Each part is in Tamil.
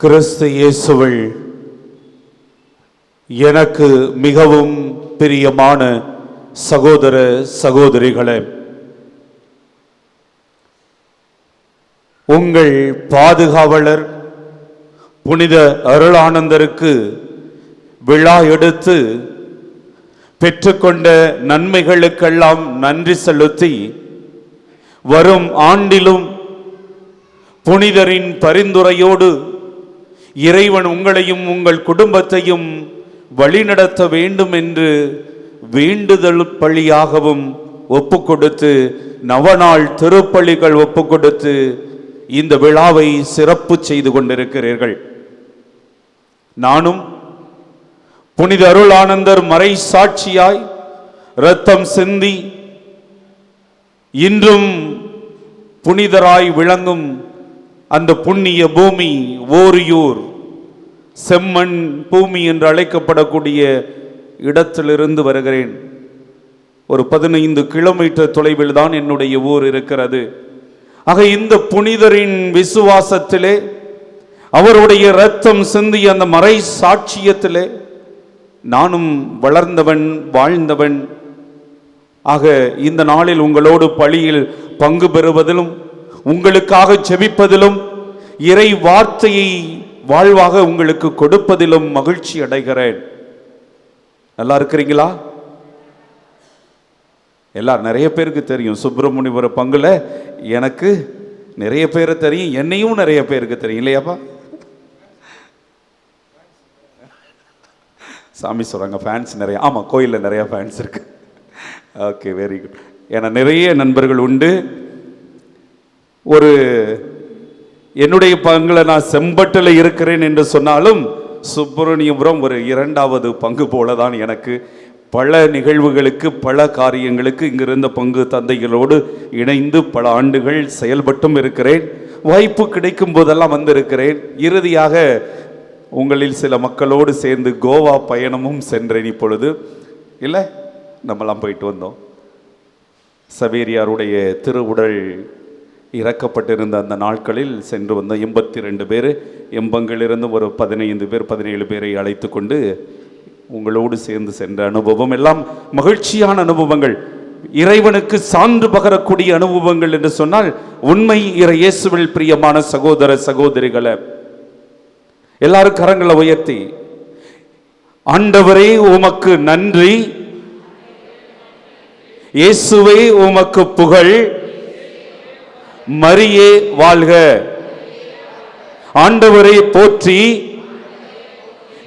கிறிஸ்து இயேசுவில் எனக்கு மிகவும் பிரியமான சகோதர சகோதரிகளே உங்கள் பாதுகாவலர் புனித அருளானந்தருக்கு விழா எடுத்து பெற்றுக்கொண்ட நன்மைகளுக்கெல்லாம் நன்றி செலுத்தி வரும் ஆண்டிலும் புனிதரின் பரிந்துரையோடு இறைவன் உங்களையும் உங்கள் குடும்பத்தையும் வழிநடத்த வேண்டும் என்று வேண்டுதல் பள்ளியாகவும் ஒப்புக்கொடுத்து நவநாள் திருப்பள்ளிகள் ஒப்புக்கொடுத்து இந்த விழாவை சிறப்பு செய்து கொண்டிருக்கிறீர்கள். நானும் புனித அருளானந்தர் மறை சாட்சியாய் இரத்தம் சிந்தி இன்றும் புனிதராய் விளங்கும் அந்த புண்ணிய பூமி ஓரியூர். செம்மண் பூமி என்று அழைக்கப்படக்கூடிய இடத்திலிருந்து வருகிறேன். ஒரு பதினைந்து கிலோமீட்டர் தொலைவில் தான் என்னுடைய ஊர் இருக்கிறது. ஆக இந்த புனிதரின் விசுவாசத்திலே அவருடைய இரத்தம் சிந்திய அந்த மறை சாட்சியத்திலே நானும் வளர்ந்தவன் வாழ்ந்தவன். ஆக இந்த நாளில் உங்களோடு பழியில் பங்கு பெறுவதிலும் உங்களுக்காக செபிப்பதிலும் இறை வார்த்தையை வாழ்வாக உங்களுக்கு கொடுப்பதிலும் மகிழ்ச்சி அடைகிறேன். நல்லா இருக்கிறீங்களா? எல்லாம் நிறைய பேருக்கு தெரியும். சுப்பிரமணியபுர பங்குல எனக்கு நிறைய பேரை தெரியும். என்னையும் நிறைய பேருக்கு தெரியும். இல்லையாப்பா? சாமி சொல்கிறாங்க ஃபேன்ஸ் நிறைய. ஆமாம் கோயிலில் நிறைய ஃபேன்ஸ் இருக்கு. ஓகே வெரி குட் ஏன்னா நிறைய நண்பர்கள் உண்டு. ஒரு என்னுடைய பங்கில் நான் செம்பட்டில் இருக்கிறேன் என்று சொன்னாலும் சுப்பிரமணியபுரம் ஒரு இரண்டாவது பங்கு போல தான் எனக்கு. பல நிகழ்வுகளுக்கு பல காரியங்களுக்கு இங்கிருந்த பங்கு தந்தைகளோடு இணைந்து பல ஆண்டுகள் செயல்பட்டும் இருக்கிறேன். வாய்ப்பு கிடைக்கும் போதெல்லாம் வந்திருக்கிறேன். இறுதியாக உங்களில் சில மக்களோடு சேர்ந்து கோவா பயணமும் சென்றேன் இப்பொழுது. இல்லை நம்மலாம் போயிட்டு வந்தோம். சவேரியாருடைய திருவுடல் இறக்கப்பட்டிருந்த அந்த நாட்களில் சென்று வந்த எண்பத்தி ரெண்டு பேர் எம்பங்கிலிருந்து ஒரு பதினைந்து பேர் பதினேழு பேரை அழைத்து கொண்டு உங்களோடு சேர்ந்து சென்ற அனுபவம் எல்லாம் மகிழ்ச்சியான அனுபவங்கள். இறைவனுக்கு சான்று பகரக்கூடிய அனுபவங்கள் என்று சொன்னால் உண்மை இறை இயேசுவில் பிரியமான சகோதர சகோதரிகளை எல்லாரும் கரங்களை உயர்த்தி ஆண்டவரே உமக்கு நன்றி. இயேசுவே உமக்கு புகழ். மரியே வாழ்க. ஆண்டவரை போற்றி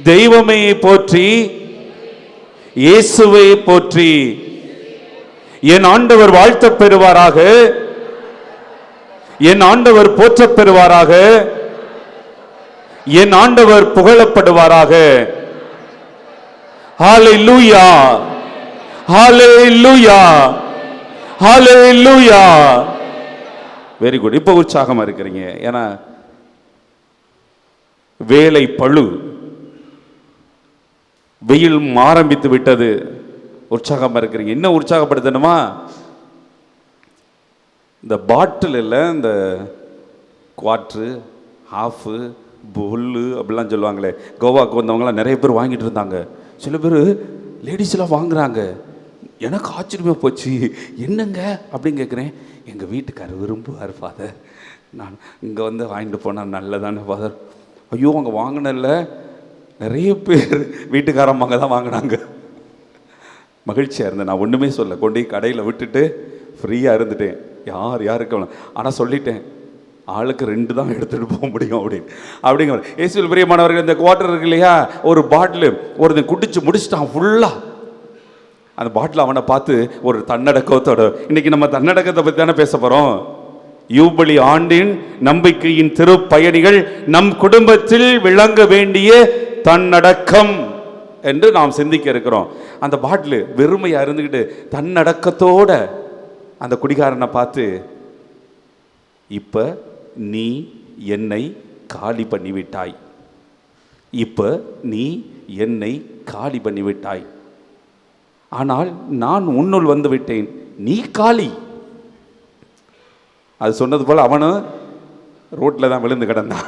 தெய்வமே போற்றி இயேசுவை போற்றி. என் ஆண்டவர் வாழ்த்தப் பெறுவாராக. என் ஆண்டவர் போற்றப் பெறுவாராக. என் ஆண்டவர் புகழப்படுவாராக. ஹாலை லூயா ஹாலே லூயா ஹாலே லூயா வெரி குட் இப்போ உற்சாகமாக இருக்கிறீங்க. ஏன்னா வேலை பழு வெயில் ஆரம்பித்து விட்டது. உற்சாகமாக இருக்கிறீங்க. இன்னும் உற்சாகப்படுத்தணுமா? இந்த பாட்டிலில் இந்த குவாட்ரு ஹாஃபு புல்லு அப்படிலாம் சொல்லுவாங்களே. கோவாக்கு வந்தவங்களாம் நிறைய பேர் வாங்கிட்டு இருந்தாங்க. சில பேர் லேடிஸ்லாம் வாங்குறாங்க. எனக்கு ஆச்சரியமா போச்சு. என்னங்க? அப்படின்னு கேட்குறேன் எங்கள் வீட்டுக்காரர் விரும்புவார் ஃபாதர் நான் இங்கே வந்து வாங்கிட்டு போனால் நல்லதானே ஃபாதர் ஐயோ அங்கே வாங்கினல நிறைய பேர் வீட்டுக்காரம்மாங்க தான் வாங்கினாங்க. மகிழ்ச்சியாக இருந்தேன். நான் ஒன்றுமே சொல்ல கொண்டு கடையில் விட்டுட்டு ஃப்ரீயாக இருந்துட்டேன். யார் யாருக்கு ஆனால் சொல்லிட்டேன். ஆளுக்கு ரெண்டு தான் எடுத்துகிட்டு போக முடியும் அப்படின்னு. அப்படிங்கிற ஏசுவில் பிரியமானவர்கள் இந்த குவார்டர் இருக்கு இல்லையா? ஒரு பாட்டில் ஒருத்தன் குடிச்சு முடிச்சுட்டான் ஃபுல்லாக அந்த பாட்டில் அவனை பார்த்து ஒரு தன்னடக்கத்தோட இன்னைக்கு நம்ம தன்னடக்கத்தை பற்றி தானே பேச போகிறோம் யூபலி ஆண்டின் நம்பிக்கையின் திருப்பயணிகள் நம் குடும்பத்தில் விளங்க வேண்டிய தன்னடக்கம் என்று நாம் சிந்திக்க இருக்கிறோம். அந்த பாட்டில் வெறுமையாக இருந்துக்கிட்டு தன்னடக்கத்தோட அந்த குடிகாரனை பார்த்து இப்போ நீ என்னை காலி பண்ணிவிட்டாய். இப்போ நீ என்னை காலி பண்ணிவிட்டாய். ஆனால் நான் உன்னுள் வந்து விட்டேன். நீ காலி. அது சொன்னது போல் அவனும் ரோட்டில் தான் விழுந்து கிடந்தான்.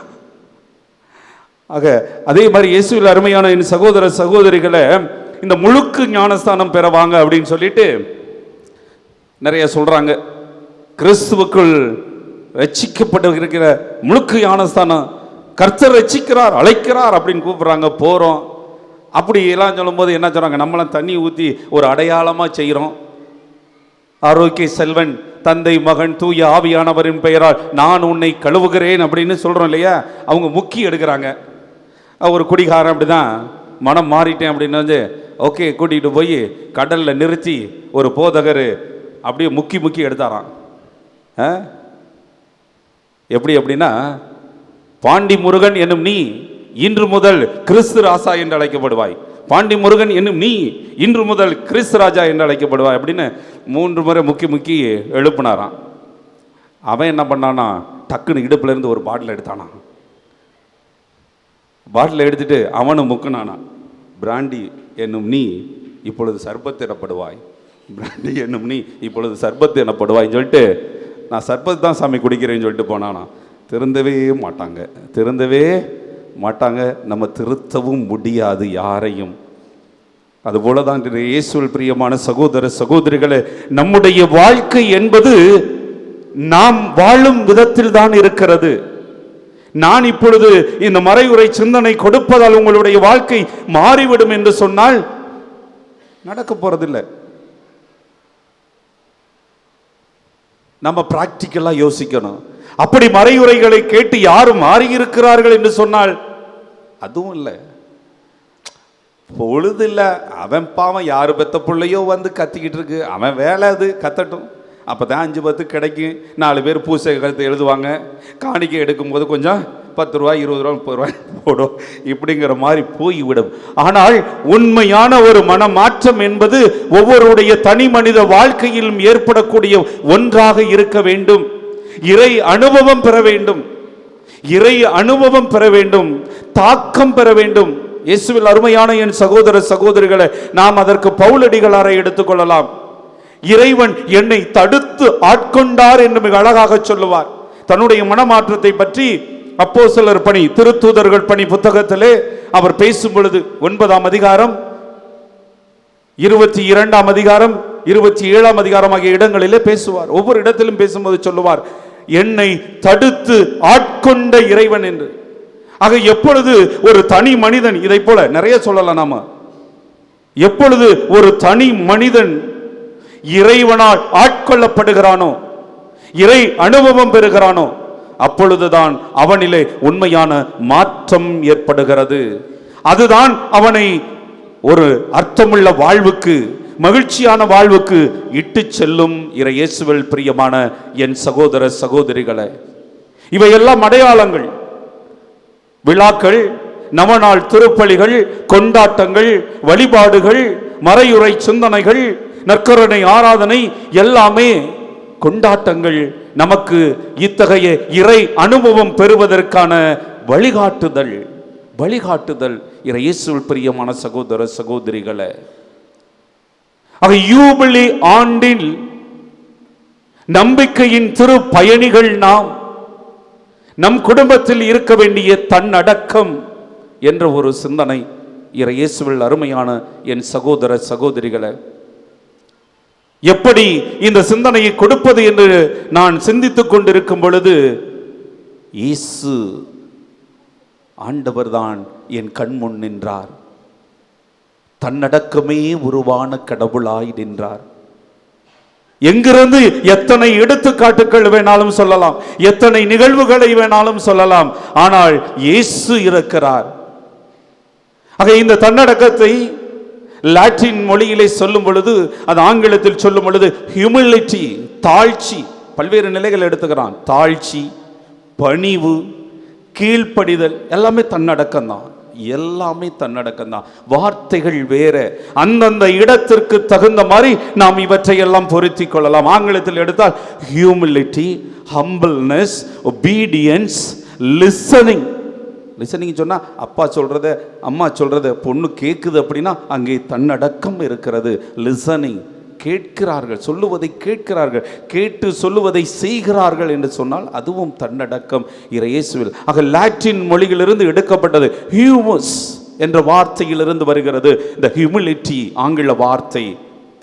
ஆக அதே மாதிரி இயேசுவில் அருமையான என் சகோதர சகோதரிகளை இந்த முழுக்கு ஞானஸ்தானம் பெறவாங்க அப்படின்னு சொல்லிட்டு நிறைய சொல்கிறாங்க கிறிஸ்துவுக்குள் ரட்சிக்கப்பட்டு இருக்கிற முழுக்கு ஞானஸ்தானம் கர்த்தர் ரட்சிக்கிறார் அழைக்கிறார் அப்படின்னு கூப்பிட்றாங்க. போகிறோம் அப்படி எல்லாம் சொல்லும்போது என்ன சொல்கிறாங்க நம்மளாம் தண்ணி ஊற்றி ஒரு அடையாளமாக செய்கிறோம் ஆரோக்கிய செல்வன் தந்தை மகன் தூய ஆவியானவரின் பெயரால் நான் உன்னை கழுவுகிறேன் அப்படின்னு சொல்கிறோம் இல்லையா? அவங்க முக்கி எடுக்கிறாங்க. ஒரு குடிகாரன் அப்படிதான் மனம் மாறிட்டேன் அப்படின்னு வந்து ஓகே கூட்டிகிட்டு போய் கடலில் நிறுத்தி ஒரு போதகர் அப்படியே முக்கி முக்கி எடுத்தாராம். ஆ? எப்படி அப்படின்னா பாண்டி முருகன் என்னும் நீ இன்று முதல் கிறிஸ்து ராசா என்று அழைக்கப்படுவாய். பாண்டி முருகன் என்னும் நீ இன்று முதல் கிறிஸ்து ராஜா என்று அழைக்கப்படுவாய் அப்படின்னு மூன்று முறை முக்கி முக்கி எழுப்புனாராம். அவன் என்ன பண்ணானா டக்குன்னு இடுப்புலேருந்து ஒரு பாட்டில் எடுத்தானா. பாட்டில் எடுத்துட்டு அவனும் முக்குனானா பிராண்டி என்னும் நீ இப்பொழுது சர்பத் எனப்படுவாய். பிராண்டி என்னும் நீ இப்பொழுது சர்பத் எனப்படுவாய்ன்னு சொல்லிட்டு நான் சர்பத் தான் சாமி குடிக்கிறேன்னு சொல்லிட்டு போனானா. திருந்தவே மாட்டாங்க. திருந்தவே மாட்டாங்க. நம்ம திருத்தவும் முடியாது யாரையும். அதுபோல தான் இயேசுவல் பிரியமான சகோதர சகோதரிகளே நம்முடைய வாழ்க்கை என்பது நாம் வாழும் விதத்தில் தான் இருக்கிறது. நான் இப்பொழுது இந்த மறைவுரை சிந்தனை கொடுப்பதால் உங்களுடைய வாழ்க்கை மாறிவிடும் என்று சொன்னால் நடக்க போறதில்லை. நம்ம ப்ராக்டிக்கலாக யோசிக்கணும். அப்படி மறையுரைகளை கேட்டு யாரும் மாறியிருக்கிறார்கள் என்று சொன்னால் அதுவும் இல்லை. பொழுது இல்லை அவன் பாவம் யார் பெத்த பிள்ளையோ வந்து கத்திக்கிட்டு இருக்கு. அவன் வேலை அது கத்தட்டும். அப்போ தான் அஞ்சு பத்து கிடைக்கும் நாலு பேர் பூசை கருத்து எழுதுவாங்க. காணிக்கை எடுக்கும்போது கொஞ்சம் பத்து ரூபா இருபது ரூபா முப்பது ரூபாய் போடும். இப்படிங்கிற மாதிரி போய்விடும். ஆனால் உண்மையான ஒரு மனமாற்றம் என்பது ஒவ்வொருடைய தனி மனித வாழ்க்கையிலும் ஏற்படக்கூடிய ஒன்றாக இருக்க வேண்டும். இறை அனுபவம் பெற வேண்டும். இறை அனுபவம் பெற வேண்டும். தாக்கம் பெற வேண்டும். இயேசுவில் அருமையான என் சகோதர சகோதரிகளை நாம் அதற்கு பவுலடிகளார எடுத்துக்கொள்ளலாம் இறைவன் என்னை தடுத்து ஆட்கொண்டார் என்று மிக அழகாக சொல்லுவார். தன்னுடைய மனமாற்றத்தை பற்றி அப்போ சிலர் பணி திருத்தூதர்கள் பணி புத்தகத்திலே அவர் பேசும் பொழுது ஒன்பதாம் அதிகாரம் இருபத்தி இரண்டாம் அதிகாரம் இருபத்தி ஏழாம் அதிகாரம் ஆகிய இடங்களிலே பேசுவார். ஒவ்வொரு இடத்திலும் பேசும்போது சொல்லுவார் என்னை தடுத்து ஆட்கொண்ட இறைவன் என்று. ஆக எப்பொழுது ஒரு தனி மனிதன் இதை போல நிறைய சொல்லலாம் நாம. எப்பொழுது ஒரு தனி மனிதன் இறைவனால் ஆட்கொள்ளப்படுகிறானோ இறை அனுபவம் பெறுகிறானோ அப்பொழுதுதான் அவனிலே உண்மையான மாற்றம் ஏற்படுகிறது. அதுதான் அவனை ஒரு அர்த்தமுள்ள வாழ்வுக்கு மகிழ்ச்சியான வாழ்வுக்கு இட்டு செல்லும் இறை இயேசுவில் பிரியமான என் சகோதர சகோதரிகளை இவையெல்லாம் அடையாளங்கள். விழாக்கள் நவநாள் திருப்பலிகள் கொண்டாட்டங்கள் வழிபாடுகள் மறையுறை சிந்தனைகள் நற்கருணை ஆராதனை எல்லாமே கொண்டாட்டங்கள். நமக்கு இத்தகைய இறை அனுபவம் பெறுவதற்கான வழிகாட்டுதல் வழிகாட்டுதல். இறை இயேசுவில் பிரியமான சகோதர சகோதரிகளை ஆக யூபிளி ஆண்டில் நம்பிக்கையின் திரு பயணிகள் நாம் நம் குடும்பத்தில் இருக்க வேண்டிய தன்னடக்கம் என்ற ஒரு சிந்தனை இறை இயேசுவில் அருமையான என் சகோதர சகோதரிகளை. எப்படி இந்த சிந்தனையை கொடுப்பது என்று நான் சிந்தித்துக் கொண்டிருக்கும் பொழுது இயேசு ஆண்டவர்தான் என் கண் முன் நின்றார். தன்னடக்கமே உருவான கடவுளாய் நின்றார். எங்கிருந்து எத்தனை எடுத்துக்காட்டுகள் வேணாலும் சொல்லலாம் எத்தனை நிகழ்வுகளை வேணாலும் சொல்லலாம் ஆனால் இயேசு இருக்கிறார். ஆக இந்த தன்னடக்கத்தை லாட்டின் மொழியிலே சொல்லும் பொழுது அது ஆங்கிலத்தில் சொல்லும் பொழுது ஹியூமிலிட்டி தாழ்ச்சி பல்வேறு நிலைகள் எடுத்துக்கிறான். தாழ்ச்சி பணிவு கீழ்ப்படிதல் எல்லாமே தன்னடக்கம் தான் எல்லாமே தன்னடக்கம் தான் வார்த்தைகள் வேற. அந்தந்த இடத்திற்கு தகுந்த மாதிரி நாம் இவற்றை எல்லாம் பொருத்தி கொள்ளலாம். ஆங்கிலத்தில் எடுத்தால் humility humbleness obedience listening listening சொன்னா அப்பா சொல்றத அம்மா சொல்றத பொண்ணு கேட்குது அப்படின்னா அங்கே தன்னடக்கம் இருக்கிறது. லிசனிங் கேட்கிறார்கள் சொல்லுவதை கேட்கிறார்கள் கேட்டு சொல்லுவதை செய்கிறார்கள் என்று சொன்னால் அதுவும் தன்னடக்கம். இறையேசுவில் ஆக லாட்டின் மொழியிலிருந்து எடுக்கப்பட்டது ஹியூமஸ் என்ற வார்த்தையிலிருந்து வருகிறது. இந்த ஹியூமிலிட்டி ஆங்கில வார்த்தை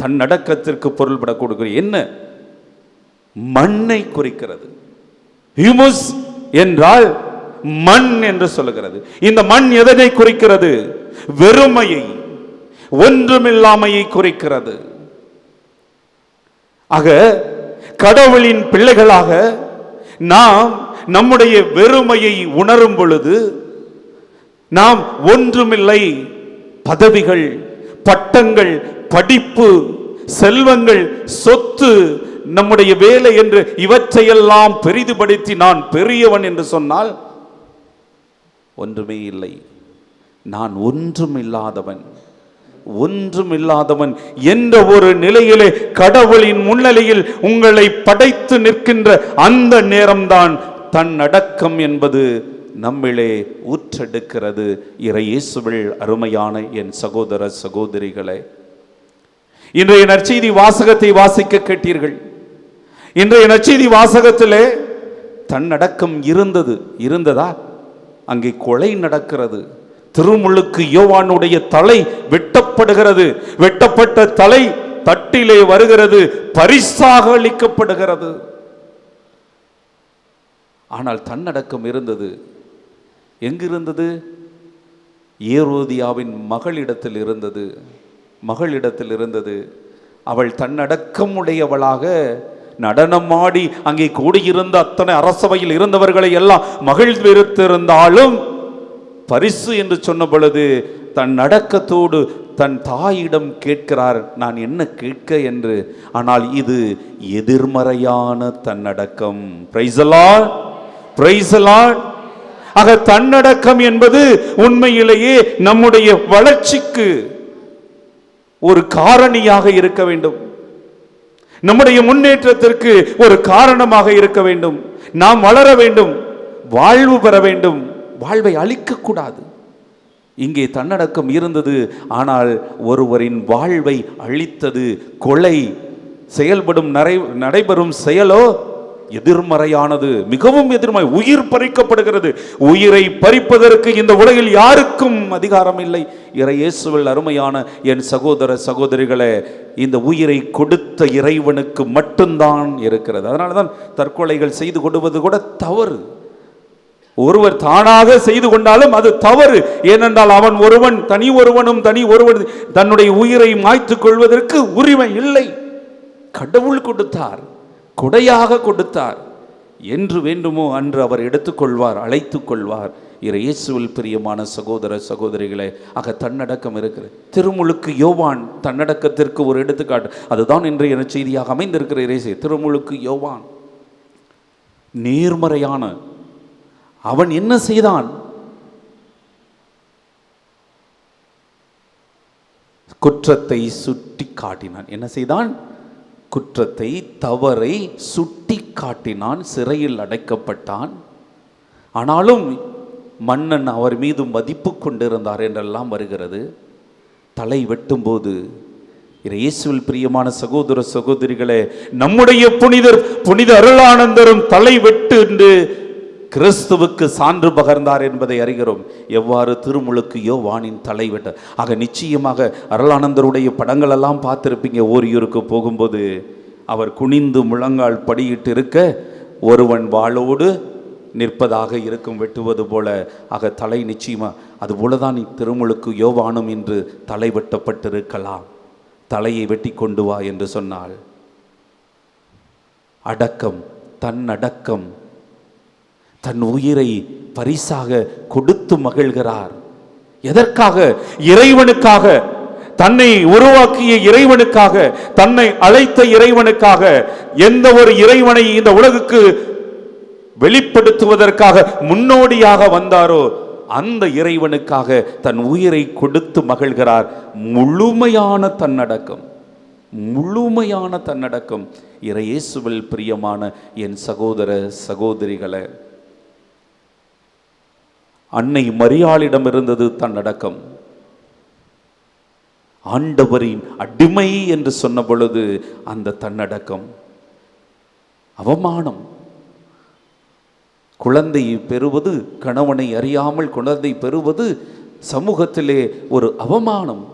தன்னடக்கத்திற்கு பொருள்பட கொடுக்கிறது. என்ன? மண்ணை குறிக்கிறது. ஹியூமஸ் என்றால் மண் என்று சொல்லுகிறது. இந்த மண் எதனை குறிக்கிறது? வெறுமையை ஒன்றுமில்லாமையை குறிக்கிறது. ஆக கடவுளின் பிள்ளைகளாக நாம் நம்முடைய வெறுமையை உணரும் பொழுது நாம் ஒன்றுமில்லை. பதவிகள் பட்டங்கள் படிப்பு செல்வங்கள் சொத்து நம்முடைய வேலை என்று இவற்றையெல்லாம் பெரிதுபடுத்தி நான் பெரியவன் என்று சொன்னால் ஒன்றுமே இல்லை. நான் ஒன்றும் இல்லாதவன் ஒன்றும் இல்லாதவன் என்ற ஒரு நிலையிலே கடவுளின் முன்னிலையில் உங்களை படைத்து நிற்கின்ற அந்த நேரம்தான் தன் அடக்கம் என்பது நம்மிலே ஊற்றெடுக்கிறது. இறையேசுவில் அருமையான என் சகோதர சகோதரிகளே இன்றைய நற்செய்தி வாசகத்தை வாசிக்க கேட்டீர்கள். இன்றைய நற்செய்தி வாசகத்திலே தன்னடக்கம் இருந்தது இருந்ததா? அங்கே கொலை நடக்கிறது. திருமுழுக்கு யோவானுடைய தலை வெட்டப்படுகிறது. வெட்டப்பட்ட தலை தட்டிலே வருகிறது. பரிசாக அளிக்கப்படுகிறது. ஆனால் தன்னடக்கம் இருந்தது. எங்கிருந்தது? ஏரோதியாவின் மகளிடத்தில் இருந்தது. மகளிடத்தில் இருந்தது. அவள் தன்னடக்கம் உடையவளாக நடனமாடி அங்கே கூடியிருந்த அத்தனை அரசவையில் இருந்தவர்களை எல்லாம் மகிழ்ந்திருத்திருந்தாலும் பரிசு என்று சொன்ன பொழுது தன் அடக்கத்தோடு தன் தாயிடம் கேட்கிறார் நான் என்ன கேட்க? என்று. ஆனால் இது எதிர்மறையான தன்னடக்கம். பிரைசலால் பிரைசலால் ஆக தன்னடக்கம் என்பது உண்மையிலேயே நம்முடைய வளர்ச்சிக்கு ஒரு காரணியாக இருக்க வேண்டும். நம்முடைய முன்னேற்றத்திற்கு ஒரு காரணமாக இருக்க வேண்டும். நாம் வளர வேண்டும். வாழ்வு பெற வேண்டும். வாழ்வை அழிக்கக்கூடாது. இங்கே தன்னடக்கம் இருந்தது ஆனால் ஒருவரின் வாழ்வை அழித்தது கொலை. செயல்படும் நடை நடைபெறும் செயலோ எதிர்மறையானது மிகவும் எதிர்மறை உயிர் பறிக்கப்படுகிறது. உயிரை பறிப்பதற்கு இந்த உலகில் யாருக்கும் அதிகாரம் இல்லை இறை இயேசுவில் அருமையான என் சகோதர சகோதரிகளே இந்த உயிரை கொடுத்த இறைவனுக்கு மட்டும்தான் இருக்கிறது. அதனால தான் தற்கொலைகள் செய்து கொடுவது கூட தவறு. ஒருவர் தானாக செய்து கொண்டாலும் அது தவறு. ஏனென்றால் அவன் ஒருவன் தனி ஒருவனும் தனி ஒருவன் தன்னுடைய உயிரை மாய்த்துக் கொள்வதற்கு உரிமை இல்லை. கடவுள் கொடுத்தார் கொடையாக கொடுத்தார். என்று வேண்டுமோ அன்று அவர் எடுத்துக்கொள்வார் அழைத்துக் கொள்வார். இறை இயேசுவில் பிரியமான சகோதர சகோதரிகளே ஆக தன்னடக்கம் இருக்கிறது. திருமுழுக்கு யோவான் தன்னடக்கத்திற்கு ஒரு எடுத்துக்காட்டு. அதுதான் இன்றைய செய்தியாக அமைந்திருக்கிற இறைசை திருமுழுக்கு யோவான் நேர்மறையான அவன் என்ன செய்தான்? குற்றத்தை சுட்டி காட்டினான். என்ன செய்தான்? குற்றத்தை தவறை சுட்டி காட்டினான். சிறையில் அடைக்கப்பட்டான். ஆனாலும் மன்னன் அவர் மீது மதிப்பு கொண்டிருந்தார் என்றெல்லாம் வருகிறது. தலை வெட்டும்போது இயேசுவில் பிரியமான சகோதர சகோதரிகளே நம்முடைய புனிதர் புனித அருளானந்தரும் தலை வெட்டு என்று கிறிஸ்துவுக்கு சான்று பகர்ந்தார் என்பதை அறிகிறோம். எவ்வாறு திருமுழுக்கு யோவானின் தலைவெட்ட. ஆக நிச்சயமாக அருளானந்தருடைய படங்கள் எல்லாம் பார்த்திருப்பீங்க. ஓரியூருக்கு போகும்போது அவர் குனிந்து முழங்கால் படியிட்டு இருக்க ஒருவன் வாளோடு நிற்பதாக இருக்கும் வெட்டுவது போல. ஆக தலை நிச்சயமா அதுபோல தான் திருமுழுக்கு யோவானும் என்று தலை வெட்டப்பட்டிருக்கலாம் தலையை வெட்டி கொண்டு வா என்று சொன்னாள். அடக்கம் தன்னடக்கம் தன் உயிரை பரிசாக கொடுத்து மகிழ்கிறார். எதற்காக? இறைவனுக்காக. தன்னை உருவாக்கிய இறைவனுக்காக. தன்னை அழைத்த இறைவனுக்காக. எந்த ஒரு இறைவனை இந்த உலகுக்கு வெளிப்படுத்துவதற்காக முன்னோடியாக வந்தாரோ அந்த இறைவனுக்காக தன் உயிரை கொடுத்து மகிழ்கிறார். முழுமையான தன்னடக்கம். முழுமையான தன்னடக்கம். இறையேசுவில் பிரியமான என் சகோதர சகோதரிகளை அன்னை மரியாளிடம் இருந்தது தன்னடக்கம். ஆண்டவரின் அடிமை என்று சொன்ன பொழுது அந்த தன்னடக்கம். அவமானம். குழந்தை பெறுவது கணவனை அறியாமல் குழந்தை பெறுவது சமூகத்திலே ஒரு அவமானம்.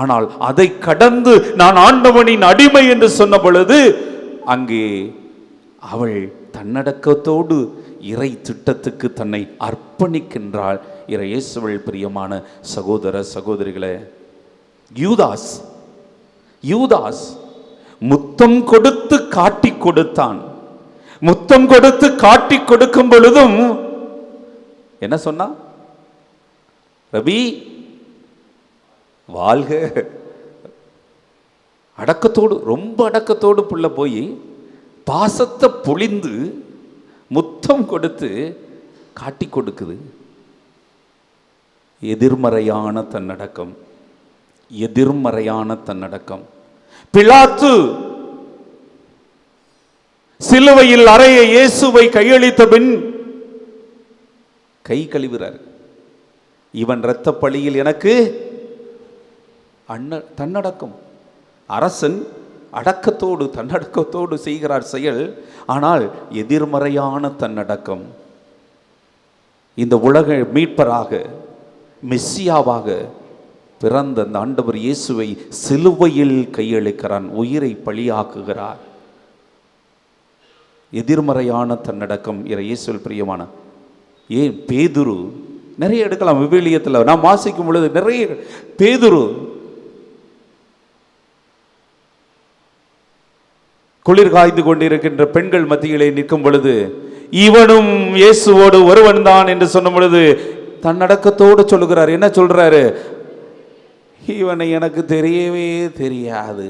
ஆனால் அதை கடந்து நான் ஆண்டவனின் அடிமை என்று சொன்ன பொழுது அங்கே அவள் தன்னடக்கத்தோடு இறை திட்டத்துக்கு தன்னை அர்ப்பணிக்கின்றாள். இறை இயேசுவள் பிரியமான சகோதர சகோதரிகளே யூதாஸ் யூதாஸ் முத்தம் கொடுத்து காட்டி கொடுத்தான். முத்தம் கொடுத்து காட்டி கொடுக்கும் பொழுதும் என்ன சொன்னா? ரவி வாழ்க. அடக்கத்தோடு ரொம்ப அடக்கத்தோடு புள்ள போய் பாசத்தை பொழிந்து முத்தம் கொடுத்து காட்டி கொடுக்குது. எதிர்மறையான தன்னடக்கம் எதிர்மறையான தன்னடக்கம். பிளாத்து சிலுவையில் அறைய இயேசுவை கையளித்த பின் கை கழுவுறார். இவன் இரத்த பழியில் எனக்கு அண்ண தன்னடக்கம். அரசன் அடக்கத்தோடு தன்னடக்கத்தோடு செய்கிறார் செயல் ஆனால் எதிர்மறையான தன்னடக்கம். இந்த உலக மீட்பராக மெஸ்ஸியாவாக பிறந்த அந்த ஆண்டவர் இயேசுவை சிலுவையில் கையளிக்கிறான் உயிரை பழியாக்குகிறார். எதிர்மறையான தன்னடக்கம் இறை இயேசுவில் பிரியமான. ஏன்? பேதுரு நிறைய எடுக்கலாம் விவிலியத்தில். நான் வாசிக்கும் பொழுது நிறைய பேதுரு குளிர் காய்ந்து கொண்டிருக்கின்ற பெண்கள் மத்தியிலே நிற்கும் பொழுது இவனும் இயேசுவோடு ஒருவன் தான் என்று சொன்ன பொழுது தன்னடக்கத்தோடு சொல்லுகிறார். என்ன சொல்றாரு? இவனை எனக்கு தெரியவே தெரியாது.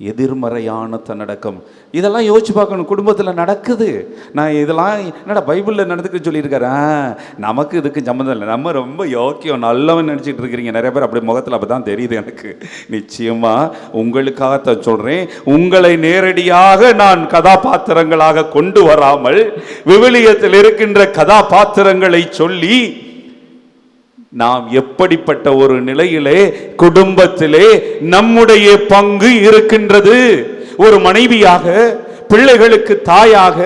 எதிர்மறையான தன்னடக்கம். இதெல்லாம் யோசிச்சு பார்க்கணும். குடும்பத்தில் நடக்குது. நான் இதெல்லாம் என்னடா பைபிளில் நடந்துக்க சொல்லியிருக்கிறேன் நமக்கு இதுக்கு சம்மந்தம் இல்லை. நம்ம ரொம்ப யோக்கியம் நல்லவன் நினச்சிட்டு இருக்கிறீங்க. நிறைய பேர் அப்படி முகத்தில் அப்போ தான் தெரியுது எனக்கு. நிச்சயமாக உங்களுக்காகத்தான் சொல்கிறேன் உங்களை நேரடியாக நான் கதாபாத்திரங்களாக கொண்டு வராமல் விவிலியத்தில் இருக்கின்ற கதாபாத்திரங்களை சொல்லி நாம் எப்படிப்பட்ட ஒரு நிலையிலே குடும்பத்திலே நம்முடைய பங்கு இருக்கின்றது. ஒரு மனைவியாக பிள்ளைகளுக்கு தாயாக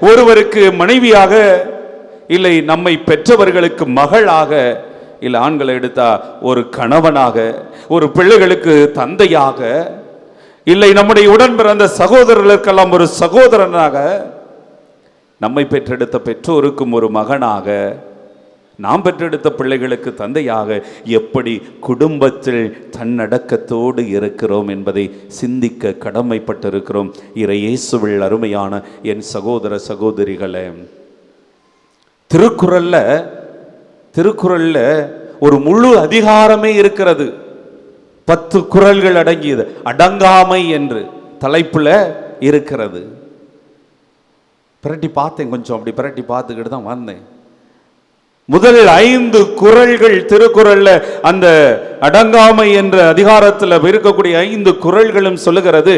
ஒருவருக்கு மனைவியாக இல்லை நம்மை பெற்றவர்களுக்கு மகளாக இல்லை ஆண்களை எடுத்தா ஒரு கணவனாக ஒரு பிள்ளைகளுக்கு தந்தையாக இல்லை நம்முடைய உடன் பிறந்த சகோதரர்களுக்கெல்லாம் ஒரு சகோதரனாக நம்மை பெற்றெடுத்த பெற்றோருக்கும் ஒரு மகனாக நாம் பெற்றெடுத்த பிள்ளைகளுக்கு தந்தையாக எப்படி குடும்பத்தில் தன்னடக்கத்தோடு இருக்கிறோம் என்பதை சிந்திக்க கடமைப்பட்டிருக்கிறோம். இறையேசுவில் அருமையான என் சகோதர சகோதரிகளே திருக்குறளில் திருக்குறளில் ஒரு முழு அதிகாரமே இருக்கிறது. பத்து குறள்கள் அடங்கியது. அடங்காமை என்று தலைப்பில் இருக்கிறது. பிரட்டி பார்த்தேன் கொஞ்சம் அப்படி பிரட்டி பார்த்துக்கிட்டு தான் வந்தேன். முதல் ஐந்து குறள்கள் திருக்குறள்ல அந்த அடங்காமை என்ற அதிகாரத்தில் இருக்கக்கூடிய ஐந்து குறள்களும் சொல்லுகிறது.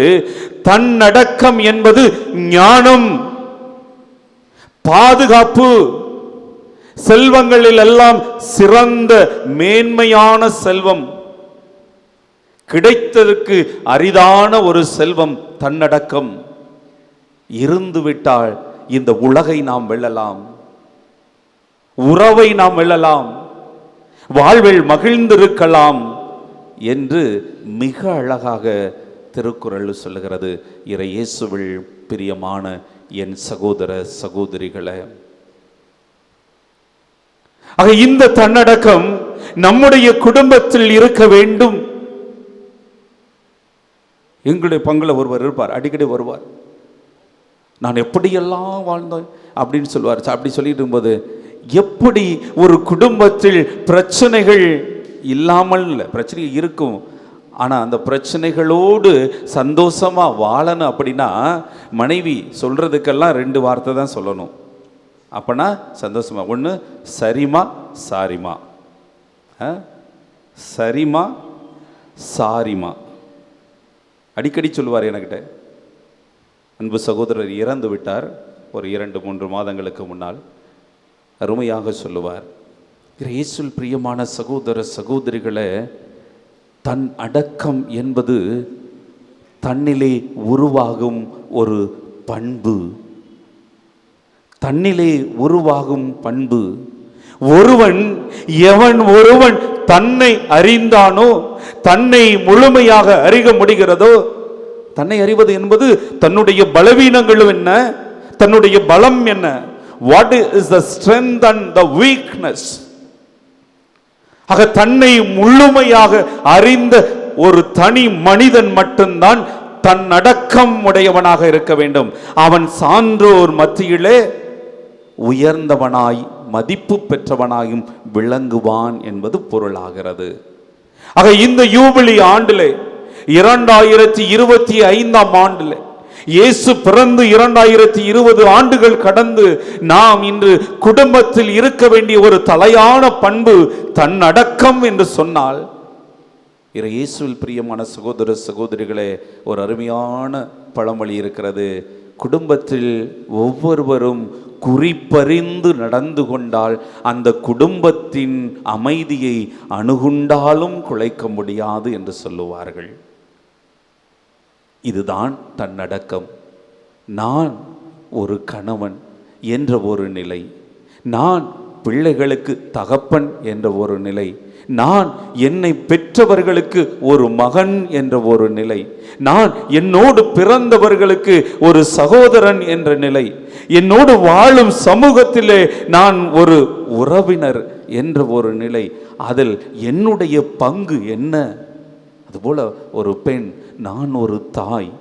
தன்னடக்கம் என்பது ஞானம் பாதுகாப்பு செல்வங்களில் எல்லாம் சிறந்த மேன்மையான செல்வம் கிடைத்ததற்கு அரிதான ஒரு செல்வம் தன்னடக்கம். இருந்து விட்டால் இந்த உலகை நாம் வெல்லலாம். உறவை நாம் வெல்லலாம் வாழ்வில் மகிழ்ந்திருக்கலாம் என்று மிக அழகாக திருக்குறள் சொல்லுகிறது. இறை இயேசுவில் பிரியமான என் சகோதர சகோதரிகளை. ஆக இந்த தன்னடக்கம் நம்முடைய குடும்பத்தில் இருக்க வேண்டும். எங்களுடைய பங்கில் ஒருவர் இருப்பார். அடிக்கடி வருவார். நான் எப்படியெல்லாம் வாழ்ந்தேன் அப்படின்னு சொல்லுவார். அப்படி சொல்லிட்டு இருக்கும்போது எப்படி ஒரு குடும்பத்தில் பிரச்சனைகள் இல்லாமல் இல்லை பிரச்சனை இருக்கும். ஆனால் அந்த பிரச்சனைகளோடு சந்தோஷமாக வாழணும் அப்படின்னா மனைவி சொல்கிறதுக்கெல்லாம் ரெண்டு வார்த்தை தான் சொல்லணும். அப்போனா சந்தோஷமா. ஒன்று சரிமா சாரிமா ஆ? சரிமா சாரிமா அடிக்கடி சொல்லுவார் எனக்கிட்ட. அன்பு சகோதரர் இறந்து விட்டார். ஒரு இரண்டு மூன்று மாதங்களுக்கு முன்னால். அருமையாக சொல்லுவார். இயேசுல் பிரியமான சகோதர சகோதரிகளை தன் அடக்கம் என்பது தன்னிலே உருவாகும் ஒரு பண்பு. தன்னிலே உருவாகும் பண்பு. ஒருவன் எவன் ஒருவன் தன்னை அறிந்தானோ தன்னை முழுமையாக அறிய முடிகிறதோ தன்னை அறிவது என்பது தன்னுடைய பலவீனங்களும் என்ன தன்னுடைய பலம் என்ன? What is the strength and the weakness ஆக தன்னை முழுமையாக அறிந்த ஒரு தனி மனிதன் மட்டும்தான் தன் அடக்கம் உடையவனாக இருக்க வேண்டும். அவன் சான்றோர் மத்தியிலே உயர்ந்தவனாய் மதிப்பு பெற்றவனாயும் விளங்குவான் என்பது பொருளாகிறது. ஆக இந்த யூபிலி ஆண்டிலே இரண்டாயிரத்தி இருபத்தி ஐந்தாம் ஆண்டிலே இயேசு பிறந்து இரண்டாயிரத்தி இருபது ஆண்டுகள் கடந்து நாம் இன்று குடும்பத்தில் இருக்க வேண்டிய ஒரு தலையான பண்பு தன்னடக்கம் என்று சொன்னால் இரு இயேசுவில் பிரியமான சகோதர சகோதரிகளே ஒரு அருமையான பழமொழி இருக்கிறது. குடும்பத்தில் ஒவ்வொருவரும் குறிப்பறிந்து நடந்து கொண்டால் அந்த குடும்பத்தின் அமைதியை அணுகுண்டாலும் குலைக்க முடியாது என்று சொல்லுவார்கள். இதுதான் தன்னடக்கம். நான் ஒரு கணவன் என்ற ஒரு நிலை. நான் பிள்ளைகளுக்கு தகப்பன் என்ற ஒரு நிலை. நான் என்னை பெற்றவர்களுக்கு ஒரு மகன் என்ற ஒரு நிலை. நான் என்னோடு பிறந்தவர்களுக்கு ஒரு சகோதரன் என்ற நிலை. என்னோடு வாழும் சமூகத்திலே நான் ஒரு உறவினர் என்ற ஒரு நிலை. அதில் என்னுடைய பங்கு என்ன? அதுபோல ஒரு பெண் நான் ஒரு தாய்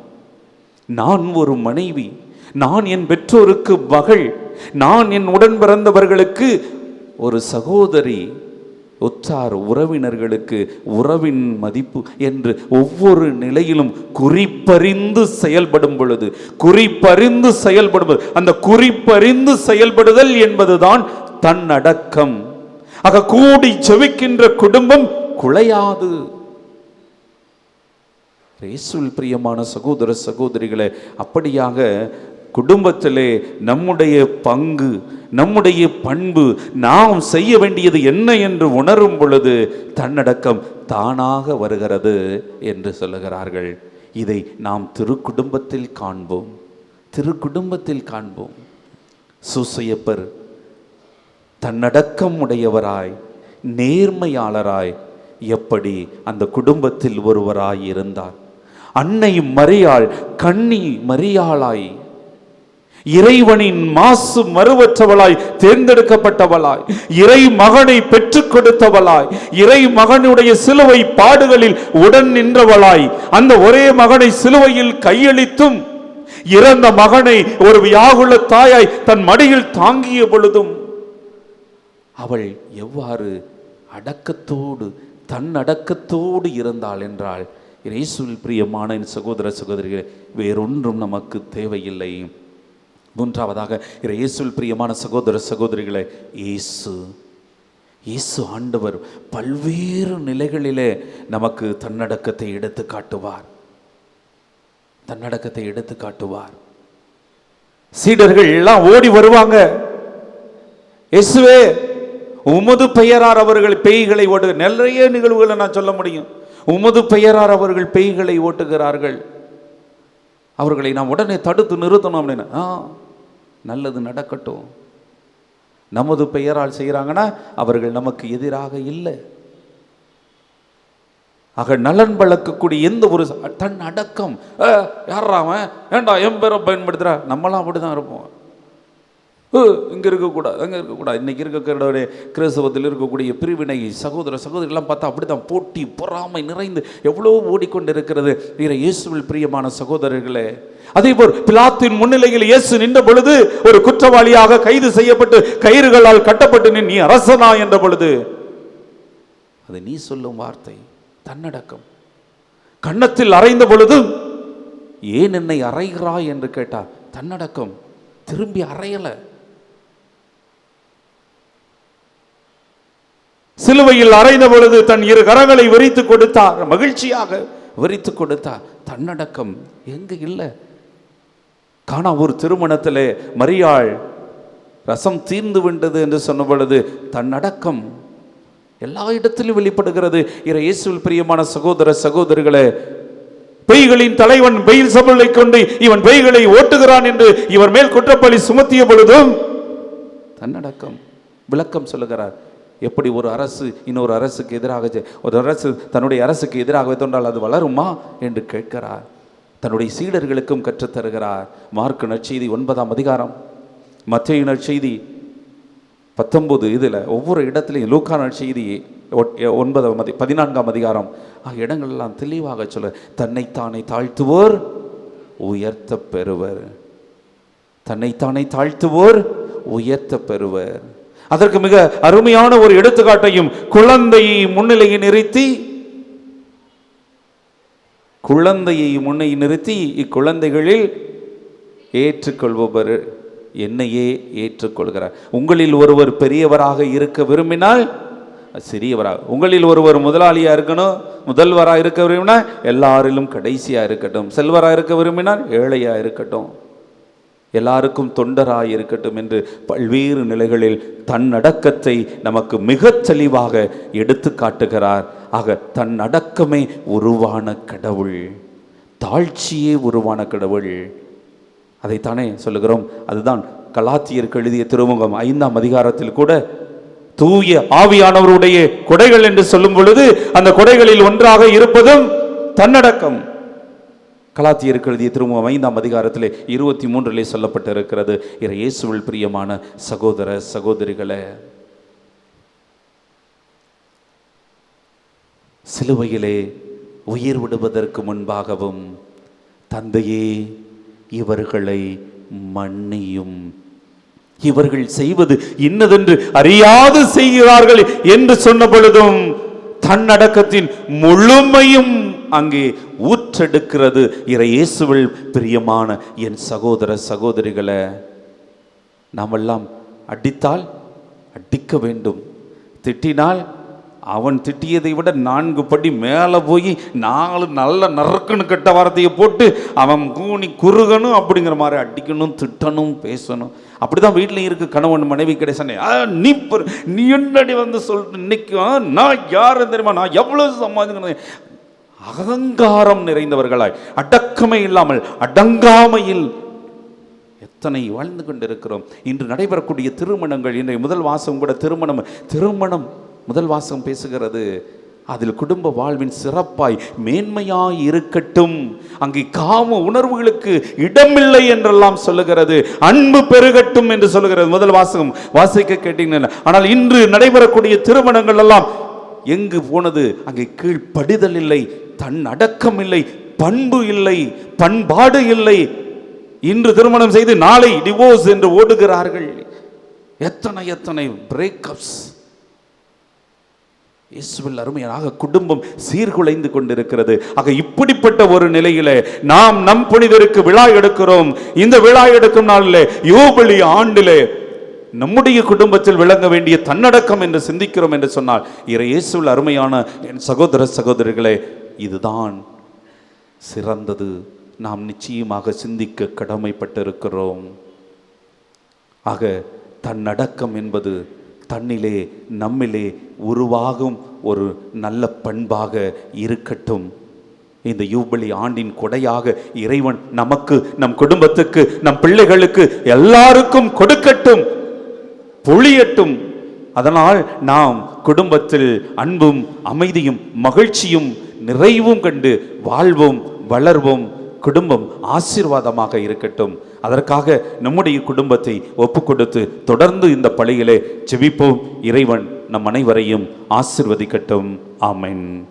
நான் ஒரு மனைவி நான் என் பெற்றோருக்கு மகள் நான் என் உடன் பிறந்தவர்களுக்கு ஒரு சகோதரி உற்றார் உறவினர்களுக்கு உறவின் மதிப்பு என்று ஒவ்வொரு நிலையிலும் குறிப்பறிந்து செயல்படும் பொழுது குறிப்பறிந்து செயல்படும் அந்த குறிப்பறிந்து செயல்படுதல் என்பதுதான் தன்னடக்கம். ஆக கூடி செவிக்கின்ற குடும்பம் குலையாது. இயேசுவில் பிரியமான சகோதர சகோதரிகளை அப்படியாக குடும்பத்திலே நம்முடைய பங்கு நம்முடைய பண்பு நாம் செய்ய வேண்டியது என்ன என்று உணரும் பொழுது தன்னடக்கம் தானாக வருகிறது என்று சொல்லுகிறார்கள். இதை நாம் திருக்குடும்பத்தில் காண்போம். திருக்குடும்பத்தில் காண்போம். சூசையப்பர் தன்னடக்கம் உடையவராய் நேர்மையாளராய் எப்படி அந்த குடும்பத்தில் ஒருவராய் இருந்தார்? அன்னை மரியாள் கண்ணி மறியாளாய் இறைவனின் மாசு மறுவற்றவளாய் தேர்ந்தெடுக்கப்பட்டவளாய். இறை மகனை பெற்றுக் கொடுத்தவளாய். இறை மகனுடைய சிலுவை பாடுகளில் உடன் நின்றவளாய். அந்த ஒரே மகனை சிலுவையில் கையளித்தும் இறந்த மகனை ஒரு வியாகுல தாயாய் தன் மடியில் தாங்கிய பொழுதும் அவள் எவ்வாறு அடக்கத்தோடு தன் அடக்கத்தோடு இருந்தாள் என்றால் இயேசுவில் பிரியமான என் சகோதர சகோதரிகளே வேறொன்றும் நமக்கு தேவையில்லை. மூன்றாவதாக இயேசுவில் பிரியமான சகோதர சகோதரிகளே இயேசு இயேசு ஆண்டவர் பல்வேறு நிலைகளிலே நமக்கு தன்னடக்கத்தை எடுத்து காட்டுவார். தன்னடக்கத்தை எடுத்து காட்டுவார். சீடர்கள் எல்லாம் ஓடி வருவாங்க. இயேசுவே உமது பெயரார் அவர்கள் பேய்களை ஓடு. நிறைய நிகழ்வுகளை நான் சொல்ல முடியும். உமது பெயரார் அவர்கள் பேய்களை ஓட்டுகிறார்கள். அவர்களை நாம் உடனே தடுத்து நிறுத்தணும் அப்படின்னு. ஆ நல்லது நடக்கட்டும். நமது பெயரால் செய்கிறாங்கன்னா அவர்கள் நமக்கு எதிராக இல்லை. ஆக நலன் வளர்க்கக்கூடிய எந்த ஒரு தன் அடக்கம் யாராவன் ஏண்டா என் பேரை பயன்படுத்துறா? நம்மளாம் அப்படிதான் இருப்போம். இங்கே இருக்கக்கூடாது அங்கே இருக்கக்கூடாது. இன்றைக்கி இருக்கக்கூடிய கிறிஸ்தவத்தில் இருக்கக்கூடிய பிரிவினை சகோதர சகோதரிலாம் பார்த்தா அப்படிதான் போட்டி பொறாமை நிறைந்து எவ்வளோ ஓடிக்கொண்டு இருக்கிறது வீர இயேசுவில் பிரியமான சகோதரர்களே அதே போல் பிலாத்தின் முன்னிலையில் இயேசு நின்ற பொழுது ஒரு குற்றவாளியாக கைது செய்யப்பட்டு கயிறுகளால் கட்டப்பட்டு நின் நீ அரசனா என்ற பொழுது அது நீ சொல்லும் வார்த்தை தன்னடக்கம். கன்னத்தில் அறைந்த பொழுது ஏன் என்னை அறைகிறாய் என்று கேட்டார். தன்னடக்கம். திரும்பி அறையலை. சிலுவையில் அறைந்த பொழுது தன் இரு கரங்களை விரித்து கொடுத்தார். மகிழ்ச்சியாக விரித்து கொடுத்தார். தன்னடக்கம் எங்கு இல்லை? காணா ஒரு திருமணத்திலே மரியாள் ரசம் தீர்ந்து விட்டது என்று சொன்ன பொழுது தன்னடக்கம் எல்லா இடத்திலும் வெளிப்படுகிறது. இற இயேசுவில் பிரியமான சகோதர சகோதரிகளே பெய்களின் தலைவன் பெயில் சபலை கொண்டு இவன் பெய்களை ஓட்டுகிறான் என்று இவர் மேல் குற்றப்பழி சுமத்திய பொழுதும் தன்னடக்கம் விளக்கம் சொல்லுகிறார். எப்படி ஒரு அரசு இன்னொரு அரசுக்கு எதிராக செ- ஒரு அரசு தன்னுடைய அரசுக்கு எதிராக தோன்றால் அது வளருமா என்று கேட்கிறார். தன்னுடைய சீடர்களுக்கும் கற்றுத் தருகிறார் நற்செய்தி ஒன்பதாம் அதிகாரம். மத்திய நற்செய்தி பத்தொம்போது இதில் ஒவ்வொரு இடத்துலையும் லூக்கா நற்செய்தி ஒன்பதாம் அதி பதினான்காம் அதிகாரம். ஆகிய இடங்கள்லாம் தெளிவாக சொல்ல தன்னைத்தானே தாழ்த்துவோர் உயர்த்த பெறுவர். தன்னைத்தானே தாழ்த்துவோர் உயர்த்த பெறுவர். அதற்கு மிக அருமையான ஒரு எடுத்துக்காட்டையும் குழந்தையை முன்னிலையை நிறுத்தி குழந்தையை முன்னை நிறுத்தி இக்குழந்தைகளில் ஏற்றுக்கொள்பவர் என்னையே ஏற்றுக்கொள்கிறார். உங்களில் ஒருவர் பெரியவராக இருக்க விரும்பினால் சிறியவராக உங்களில் ஒருவர் முதலாளியாக இருக்கணும் முதல்வராக இருக்க விரும்பினால் எல்லாரிலும் கடைசியாக இருக்கட்டும் செல்வராக இருக்க விரும்பினால் ஏழையாக இருக்கட்டும். எல்லாருக்கும் தொண்டராய் இருக்கட்டும் என்று பல்வேறு நிலைகளில் தன் அடக்கத்தை நமக்கு மிகச் தெளிவாக எடுத்து காட்டுகிறார். ஆக தன் அடக்கமே உருவான கடவுள். தாழ்ச்சியே உருவான கடவுள். அதைத்தானே சொல்லுகிறோம். அதுதான் கலாத்தியருக்கு எழுதிய திருமுகம் ஐந்தாம் அதிகாரத்தில் கூட தூய ஆவியானவருடைய கொடைகள் என்று சொல்லும் பொழுது அந்த கொடைகளில் ஒன்றாக இருப்பதும் தன்னடக்கம். கலாத்தியருக்கு எழுதிய திருமுகம் ஐந்தாம் அதிகாரத்தில் இருபத்தி மூன்றிலே சொல்லப்பட்டிருக்கிறது. இறை இயேசுவில் பிரியமான சகோதர சகோதரிகளே சிலுவையிலே உயிர் விடுவதற்கு முன்பாகவும் தந்தையே இவர்களை மன்னியும். இவர்கள் செய்வது இன்னதென்று அறியாது செய்கிறார்கள் என்று சொன்ன பொழுதும் தன்னடக்கத்தின் முழுமையும் அங்கே ஊற்றெடுக்கிறது. இறை இயேசுவில் பிரியமான என் சகோதர சகோதரிகளை நாமெல்லாம் அடித்தால் அடிக்க வேண்டும். திட்டினால் அவன் திட்டியதை விட நான்கு படி மேலே போய் நாலு நல்ல நறுக்குன்னு கெட்ட வார்த்தையை போட்டு அவன் கூணி குறுகணும் அப்படிங்கிற மாதிரி அடிக்கணும் திட்டணும் பேசணும். அப்படிதான் வீட்டிலையும் இருக்க கணவன் மனைவி கிடையாது ஆ நீ நீ என்னடி வந்து சொல்லிட்டு இன்னைக்கு நான் யாருன்னு தெரியுமா? நான் எவ்வளவு சம்பாதிக்கணும்? அகங்காரம் நிறைந்தவர்களாய் அடக்கமே இல்லாமல் அடங்காமையில் எத்தனை வாழ்ந்து கொண்டிருக்கிறோம். இன்று நடைபெறக்கூடிய திருமணங்கள் இன்றைய முதல் வாசம் கூட திருமணம் திருமணம் முதல் வாசம் பேசுகிறது. அதில் குடும்ப வாழ்வின் சிறப்பாய் மேன்மையாய் இருக்கட்டும். அங்கே காம உணர்வுகளுக்கு இடமில்லை என்றெல்லாம் சொல்லுகிறது. அன்பு பெருகட்டும் என்று சொல்லுகிறது முதல் வாசகம். வாசிக்க கேட்டீங்கன்னா ஆனால் இன்று நடைபெறக்கூடிய திருமணங்கள் எல்லாம் எங்கு போனது? அங்கே கீழ்ப்படிதல் இல்லை. தன் அடக்கம் இல்லை பண்பு இல்லை பண்பாடு இல்லை. இன்று திருமணம் செய்து நாளை டிவோர்ஸ் என்று ஓடுகிறார்கள். எத்தனை எத்தனை பிரேக்கப்ஸ் இயேசுவில் அருமையாக குடும்பம் சீர்குலைந்து கொண்டிருக்கிறது. ஆக இப்படிப்பட்ட ஒரு நிலையிலே நாம் நம் புனிதருக்கு விழா எடுக்கிறோம். இந்த விழா எடுக்கும் நாளிலே யோபலி ஆண்டிலே நம்முடைய குடும்பத்தில் விளங்க வேண்டிய தன்னடக்கம் என்று சிந்திக்கிறோம் என்று சொன்னால் இறை இயேசுவில் அருமையான என் சகோதர சகோதரிகளே இதுதான் சிறந்தது. நாம் நிச்சயமாக சிந்திக்க கடமைப்பட்டிருக்கிறோம். ஆக தன்னடக்கம் என்பது தன்னிலே நம்மிலே உருவாகும் ஒரு நல்ல பண்பாக இருக்கட்டும். இந்த யூபலி ஆண்டின் கொடையாக இறைவன் நமக்கு நம் குடும்பத்துக்கு நம் பிள்ளைகளுக்கு எல்லாருக்கும் கொடுக்கட்டும் பொழியட்டும். அதனால் நாம் குடும்பத்தில் அன்பும் அமைதியும் மகிழ்ச்சியும் நிறைவும் கண்டு வாழ்வும் வளர்வும் குடும்பம் ஆசீர்வாதமாக இருக்கட்டும். அதற்காக நம்முடைய குடும்பத்தை ஒப்பு கொடுத்து தொடர்ந்து இந்த பள்ளிகளை செவிப்போம் இறைவன் நம் அனைவரையும் ஆசிர்வதிக்கட்டும். ஆமென்.